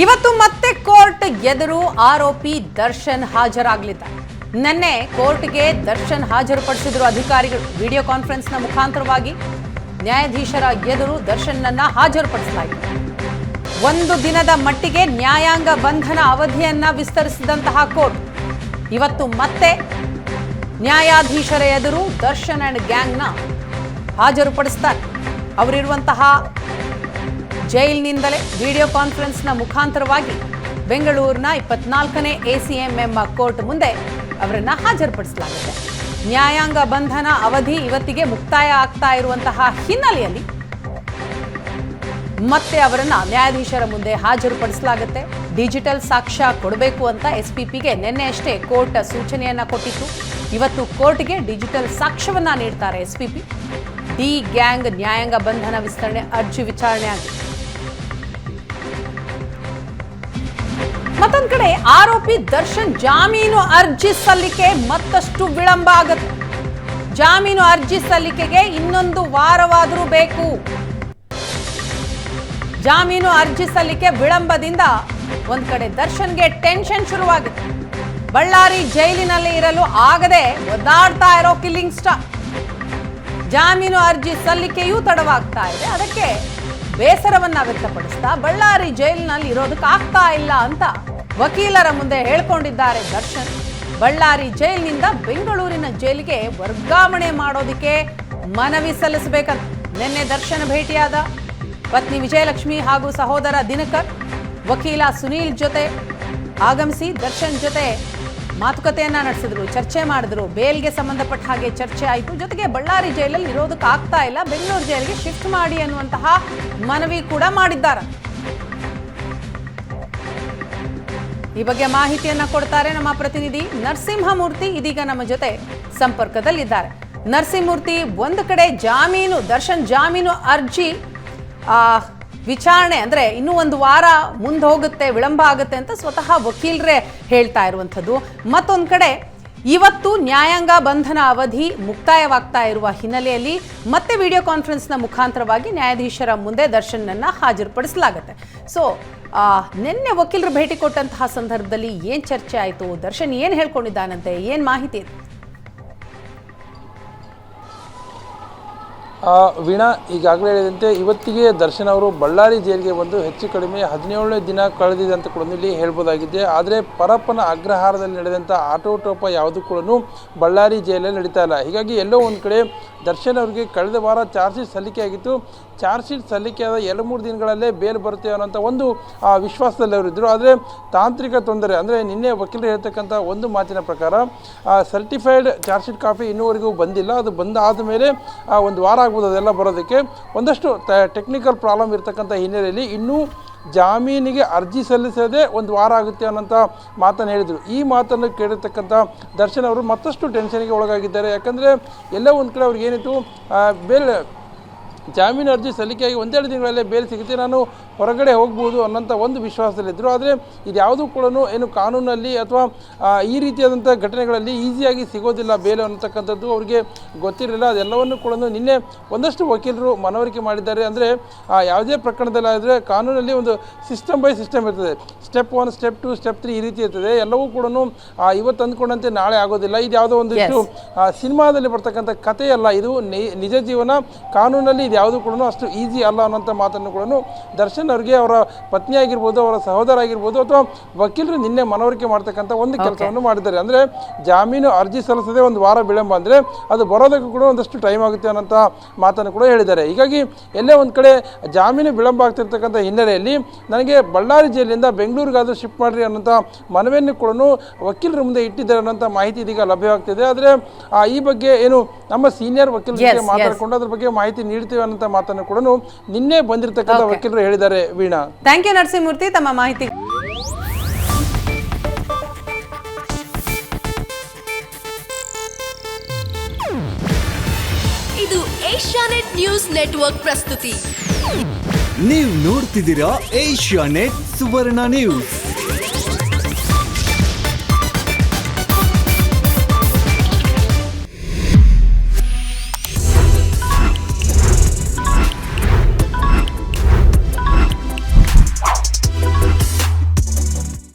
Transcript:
ಇವತ್ತು ಮತ್ತೆ ಕೋರ್ಟ್ ಎದುರು ಆರೋಪಿ ದರ್ಶನ್ ಹಾಜರಾಗಲಿದ್ದಾರೆ. ನಿನ್ನೆ ಕೋರ್ಟ್ಗೆ ದರ್ಶನ್ ಹಾಜರುಪಡಿಸಿದ್ರು ಅಧಿಕಾರಿಗಳು. ವಿಡಿಯೋ ಕಾನ್ಫರೆನ್ಸ್ನ ಮುಖಾಂತರವಾಗಿ ನ್ಯಾಯಾಧೀಶರ ಎದುರು ದರ್ಶನ್ನನ್ನ ಹಾಜರುಪಡಿಸಲಾಗಿದೆ ಒಂದು ದಿನದ ಮಟ್ಟಿಗೆ ನ್ಯಾಯಾಂಗ ಬಂಧನ ಅವಧಿಯನ್ನ ವಿಸ್ತರಿಸಿದಂತಹ ಕೋರ್ಟ್. ಇವತ್ತು ಮತ್ತೆ ನ್ಯಾಯಾಧೀಶರ ಎದುರು ದರ್ಶನ್ ಅಂಡ್ ಗ್ಯಾಂಗ್ನ ಹಾಜರುಪಡಿಸ್ತಾರೆ. ಅವರಿರುವಂತಹ ಜೈಲಿನಿಂದಲೇ ವಿಡಿಯೋ ಕಾನ್ಫರೆನ್ಸ್ನ ಮುಖಾಂತರವಾಗಿ ಬೆಂಗಳೂರಿನ ಇಪ್ಪತ್ನಾಲ್ಕನೇ ಎಸಿಎಂಎಂ ಕೋರ್ಟ್ ಮುಂದೆ ಅವರನ್ನ ಹಾಜರುಪಡಿಸಲಾಗುತ್ತೆ. ನ್ಯಾಯಾಂಗ ಬಂಧನ ಅವಧಿ ಇವತ್ತಿಗೆ ಮುಕ್ತಾಯ ಆಗ್ತಾ ಇರುವಂತಹ ಹಿನ್ನೆಲೆಯಲ್ಲಿ ಮತ್ತೆ ಅವರನ್ನ ನ್ಯಾಯಾಧೀಶರ ಮುಂದೆ ಹಾಜರುಪಡಿಸಲಾಗುತ್ತೆ. ಡಿಜಿಟಲ್ ಸಾಕ್ಷ್ಯ ಕೊಡಬೇಕು ಅಂತ ಎಸ್ಪಿಪಿಗೆ ನಿನ್ನೆ ಅಷ್ಟೇ ಕೋರ್ಟ್ ಸೂಚನೆಯನ್ನ ಕೊಟ್ಟಿತ್ತು. ಇವತ್ತು ಕೋರ್ಟ್ಗೆ ಡಿಜಿಟಲ್ ಸಾಕ್ಷ್ಯವನ್ನ ನೀಡ್ತಾರೆ ಎಸ್ಪಿಪಿ. ಡಿ ಗ್ಯಾಂಗ್ ನ್ಯಾಯಾಂಗ ಬಂಧನ ವಿಸ್ತರಣೆ ಅರ್ಜಿ ವಿಚಾರಣೆ ಆಗಿದೆ ಮತ್ತೊಂದ್ ಕಡೆ ಆರೋಪಿ ದರ್ಶನ್ ಜಾಮೀನು ಅರ್ಜಿ ಸಲ್ಲಿಕೆ ಮತ್ತಷ್ಟು ವಿಳಂಬ ಆಗುತ್ತೆ. ಜಾಮೀನು ಅರ್ಜಿ ಸಲ್ಲಿಕೆಗೆ ಇನ್ನೊಂದು ವಾರವಾದರೂ ಬೇಕು. ಜಾಮೀನು ಅರ್ಜಿ ಸಲ್ಲಿಕೆ ವಿಳಂಬದಿಂದ ಒಂದ್ ಕಡೆ ದರ್ಶನ್ಗೆ ಟೆನ್ಷನ್ ಶುರುವಾಗುತ್ತೆ. ಬಳ್ಳಾರಿ ಜೈಲಿನಲ್ಲಿ ಇರಲು ಆಗದೆ ಒದ್ದಾಡ್ತಾ ಇರೋ ಕಿಲ್ಲಿಂಗ್ ಸ್ಟಾರ್. ಜಾಮೀನು ಅರ್ಜಿ ಸಲ್ಲಿಕೆಯೂ ತಡವಾಗ್ತಾ ಇದೆ. ಅದಕ್ಕೆ ಬೇಸರವನ್ನ ವ್ಯಕ್ತಪಡಿಸ್ತಾ, ಬಳ್ಳಾರಿ ಜೈಲಿನಲ್ಲಿ ಇರೋದಕ್ಕೆ ಆಗ್ತಾ ಇಲ್ಲ ಅಂತ ವಕೀಲರ ಮುಂದೆ ಹೇಳ್ಕೊಂಡಿದ್ದಾರೆ ದರ್ಶನ್. ಬಳ್ಳಾರಿ ಜೈಲಿನಿಂದ ಬೆಂಗಳೂರಿನ ಜೈಲಿಗೆ ವರ್ಗಾವಣೆ ಮಾಡೋದಕ್ಕೆ ಮನವಿ ಸಲ್ಲಿಸಬೇಕಂತ ನಿನ್ನೆ ದರ್ಶನ್ ಭೇಟಿಯಾದ. ಪತ್ನಿ ವಿಜಯಲಕ್ಷ್ಮಿ ಹಾಗೂ ಸಹೋದರ ದಿನಕರ್, ವಕೀಲ ಸುನೀಲ್ ಜೊತೆ ಆಗಮಿಸಿ ದರ್ಶನ್ ಜೊತೆ ಮಾತುಕತೆಯನ್ನ ನಡೆಸಿದ್ರು ಚರ್ಚೆ ಮಾಡಿದ್ರು ಬೇಲ್ಗೆ ಸಂಬಂಧಪಟ್ಟ ಹಾಗೆ ಚರ್ಚೆ ಆಯಿತು. ಜೊತೆಗೆ ಬಳ್ಳಾರಿ ಜೈಲಲ್ಲಿ ಇರೋದಕ್ಕೆ ಆಗ್ತಾ ಇಲ್ಲ. ಬೆಂಗಳೂರು ಜೈಲಿಗೆ ಶಿಫ್ಟ್ ಮಾಡಿ ಅನ್ನುವಂತಹ ಮನವಿ ಕೂಡ ಮಾಡಿದ್ದಾರೆ. ಈ ಬಗ್ಗೆ ಮಾಹಿತಿಯನ್ನ ಕೊಡ್ತಾರೆ ನಮ್ಮ ಪ್ರತಿನಿಧಿ ನರಸಿಂಹಮೂರ್ತಿ. ಇದೀಗ ನಮ್ಮ ಜೊತೆ ಸಂಪರ್ಕದಲ್ಲಿದ್ದಾರೆ. ನರಸಿಂಹಮೂರ್ತಿ ಒಂದು ಕಡೆ ಜಾಮೀನು ದರ್ಶನ್ ಜಾಮೀನು ಅರ್ಜಿ ಆ, ವಿಚಾರಣೆ ಅಂದರೆ ಇನ್ನೂ ಒಂದು ವಾರ ಮುಂದೆ ಹೋಗುತ್ತೆ, ವಿಳಂಬ ಆಗುತ್ತೆ ಅಂತ ಸ್ವತಃ ವಕೀಲರೇ ಹೇಳ್ತಾ ಇರುವಂಥದ್ದು. ಮತ್ತೊಂದು ಕಡೆ, ಇವತ್ತು ನ್ಯಾಯಾಂಗ ಬಂಧನ ಅವಧಿ ಮುಕ್ತಾಯವಾಗ್ತಾ ಇರುವ ಹಿನ್ನೆಲೆಯಲ್ಲಿ ಮತ್ತೆ ವಿಡಿಯೋ ಕಾನ್ಫರೆನ್ಸ್ನ ಮುಖಾಂತರವಾಗಿ ನ್ಯಾಯಾಧೀಶರ ಮುಂದೆ ದರ್ಶನನ್ನು ಹಾಜರುಪಡಿಸಲಾಗುತ್ತೆ. ಸೊ ನಿನ್ನೆ ವಕೀಲರು ಭೇಟಿ ಕೊಟ್ಟಂತಹ ಸಂದರ್ಭದಲ್ಲಿ ಏನು ಚರ್ಚೆ ಆಯಿತು? ದರ್ಶನ್ ಏನು ಹೇಳ್ಕೊಂಡಿದ್ದಾನಂತೆ? ಏನು ಮಾಹಿತಿ? ವೀಣಾ ಈಗಾಗಲೇ ಹೇಳಿದಂತೆ ಇವತ್ತಿಗೆ ದರ್ಶನ್ ಅವರು ಬಳ್ಳಾರಿ ಜೈಲಿಗೆ ಬಂದು ಹೆಚ್ಚು ಕಡಿಮೆ ಹದಿನೇಳನೇ ದಿನ ಕಳೆದಿದೆ ಅಂತ ಕೂಡ ಇಲ್ಲಿ ಹೇಳ್ಬೋದಾಗಿದೆ. ಆದರೆ ಪರಪ್ಪನ ಅಗ್ರಹಾರದಲ್ಲಿ ನಡೆದಂಥ ಆಟೋಟೋಪ ಯಾವುದು ಕೂಡ ಬಳ್ಳಾರಿ ಜೈಲಲ್ಲಿ ನಡೀತಾ ಇಲ್ಲ. ಹೀಗಾಗಿ ಎಲ್ಲೋ ಒಂದು ಕಡೆ ದರ್ಶನ್ ಅವರಿಗೆ ಕಳೆದ ವಾರ ಚಾರ್ಜ್ ಶೀಟ್ ಸಲ್ಲಿಕೆ ಆಗಿತ್ತು. ಚಾರ್ಜ್ ಶೀಟ್ ಆದ ಎರಡು ಮೂರು ದಿನಗಳಲ್ಲೇ ಬೇಲ್ ಬರುತ್ತೆ ಅನ್ನೋಂಥ ಒಂದು ಆ, ವಿಶ್ವಾಸದಲ್ಲಿ ಅವರಿದ್ದರು ಆದರೆ ತಾಂತ್ರಿಕ ತೊಂದರೆ ಅಂದರೆ ನಿನ್ನೆ ವಕೀಲರು ಹೇಳ್ತಕ್ಕಂಥ ಒಂದು ಮಾತಿನ ಪ್ರಕಾರ ಸರ್ಟಿಫೈಡ್ ಚಾರ್ಜ್ ಶೀಟ್ ಕಾಪಿ ಇನ್ನೂವರೆಗೂ ಬಂದಿಲ್ಲ. ಅದು ಬಂದಾದ ಮೇಲೆ ಒಂದು ವಾರ ಆಗ್ಬೋದು ಅದೆಲ್ಲ ಬರೋದಕ್ಕೆ. ಒಂದಷ್ಟು ಟೆಕ್ನಿಕಲ್ ಪ್ರಾಬ್ಲಮ್ ಇರ್ತಕ್ಕಂಥ ಹಿನ್ನೆಲೆಯಲ್ಲಿ ಇನ್ನೂ ಜಾಮೀನಿಗೆ ಅರ್ಜಿ ಸಲ್ಲಿಸದೆ ಒಂದು ವಾರ ಆಗುತ್ತೆ ಅನ್ನೋಂಥ ಮಾತನ್ನು ಹೇಳಿದರು. ಈ ಮಾತನ್ನು ಕೇಳಿರ್ತಕ್ಕಂಥ ದರ್ಶನ್ ಅವರು ಮತ್ತಷ್ಟು ಟೆನ್ಷನ್ಗೆ ಒಳಗಾಗಿದ್ದಾರೆ. ಯಾಕಂದರೆ ಎಲ್ಲ ಒಂದು ಕಡೆ ಅವ್ರಿಗೆ ಏನಿತ್ತು ಬೇರೆ ಜಾಮೀನು ಅರ್ಜಿ ಸಲ್ಲಿಕೆಯಾಗಿ ಒಂದೆರಡು ತಿಂಗಳಲ್ಲೇ ಬೇಲ್ ಸಿಗುತ್ತೆ. ನಾನು ಹೊರಗಡೆ ಹೋಗ್ಬೋದು ಅನ್ನೋಂಥ ಒಂದು ವಿಶ್ವಾಸದಲ್ಲಿದ್ದರು ಆದರೆ ಇದ್ಯಾವುದೂ ಕೂಡ ಏನು ಕಾನೂನಲ್ಲಿ ಅಥವಾ ಈ ರೀತಿಯಾದಂಥ ಘಟನೆಗಳಲ್ಲಿ ಈಸಿಯಾಗಿ ಸಿಗೋದಿಲ್ಲ ಬೇಲು ಅನ್ನತಕ್ಕಂಥದ್ದು ಅವರಿಗೆ ಗೊತ್ತಿರಲಿಲ್ಲ. ಅದೆಲ್ಲವನ್ನು ಕೂಡ ನಿನ್ನೆ ಒಂದಷ್ಟು ವಕೀಲರು ಮನವರಿಕೆ ಮಾಡಿದ್ದಾರೆ. ಅಂದರೆ ಯಾವುದೇ ಪ್ರಕರಣದಲ್ಲಾದರೆ ಕಾನೂನಲ್ಲಿ ಒಂದು ಸಿಸ್ಟಮ್ ಬೈ ಸಿಸ್ಟಮ್ ಇರ್ತದೆ. Step one step two step three ಈ ರೀತಿ ಇರ್ತದೆ. ಎಲ್ಲವೂ ಕೂಡ ಇವತ್ತು ಅಂದ್ಕೊಂಡಂತೆ ನಾಳೆ ಆಗೋದಿಲ್ಲ. ಇದು ಯಾವುದೋ ಒಂದಿಷ್ಟು ಸಿನಿಮಾದಲ್ಲಿ ಬರ್ತಕ್ಕಂಥ ಕಥೆಯಲ್ಲ. ಇದು ನಿ- ನಿಜ ಜೀವನ ಕಾನೂನಲ್ಲಿ ಇದು ಯಾವುದು ಕೂಡ ಅಷ್ಟು ಈಸಿ ಅಲ್ಲ ಅನ್ನೋಂಥ ಮಾತನ್ನು ಕೂಡ ದರ್ಶನ್ ಅವರಿಗೆ ಅವರ ಪತ್ನಿ ಆಗಿರ್ಬೋದು ಅವರ ಸಹೋದರ ಆಗಿರ್ಬೋದು ಅಥವಾ ವಕೀಲರು ನಿನ್ನೆ ಮನವರಿಕೆ ಮಾಡ್ತಕ್ಕಂಥ ಒಂದು ಕೆಲಸವನ್ನು ಮಾಡಿದ್ದಾರೆ. ಅಂದರೆ ಜಾಮೀನು ಅರ್ಜಿ ಸಲ್ಲಿಸದೆ ಒಂದು ವಾರ ವಿಳಂಬ ಅಂದರೆ ಅದು ಬರೋದಕ್ಕೂ ಕೂಡ ಒಂದಷ್ಟು ಟೈಮ್ ಆಗುತ್ತೆ ಅನ್ನೋಂಥ ಮಾತನ್ನು ಕೂಡ ಹೇಳಿದ್ದಾರೆ. ಹೀಗಾಗಿ ಎಲ್ಲೇ ಒಂದು ಕಡೆ ಜಾಮೀನು ವಿಳಂಬ ಆಗ್ತಿರ್ತಕ್ಕಂಥ ಹಿನ್ನೆಲೆಯಲ್ಲಿ ನನಗೆ ಬಳ್ಳಾರಿ ಜಿಲ್ಲೆಯಿಂದ ಬೆಂಗಳೂರಿಗಾದರೂ ಶಿಫ್ಟ್ ಮಾಡಿರಿ ಅನ್ನೋಂಥ ಮನವಿಯನ್ನು ಕೂಡ ವಕೀಲರ ಮುಂದೆ ಇಟ್ಟಿದ್ದಾರೆ ಅನ್ನೋಂಥ ಮಾಹಿತಿ ಇದೀಗ ಲಭ್ಯವಾಗ್ತಿದೆ. ಆದರೆ ಆ, ಈ ಬಗ್ಗೆ ಏನು ನಮ್ಮ ಸೀನಿಯರ್ ವಕೀಲರಿಗೆ. ಮಾತಾಡಿಕೊಂಡು ಅದ್ರ ಬಗ್ಗೆ ಮಾಹಿತಿ ನೀಡ್ತೀವಿ ಅನ್ನೋಂಥ ಮಾತನ್ನು ಕೂಡ ನಿನ್ನೆ ಬಂದಿರತಕ್ಕಂಥ ವಕೀಲರು ಹೇಳಿದ್ದಾರೆ ವೀಣಾ. Thank you Narasimhamurthy. ತಮ್ಮ ಮಾಹಿತಿ ಇದು ಏಷ್ಯಾನೆಟ್ ನ್ಯೂಸ್ ನೆಟ್ವರ್ಕ್ ಪ್ರಸ್ತುತಿ. ನೀವು ನೋಡ್ತಿದ್ದೀರಾ ಏಷ್ಯಾ ನೆಟ್ ಸುವರ್ಣ ನ್ಯೂಸ್.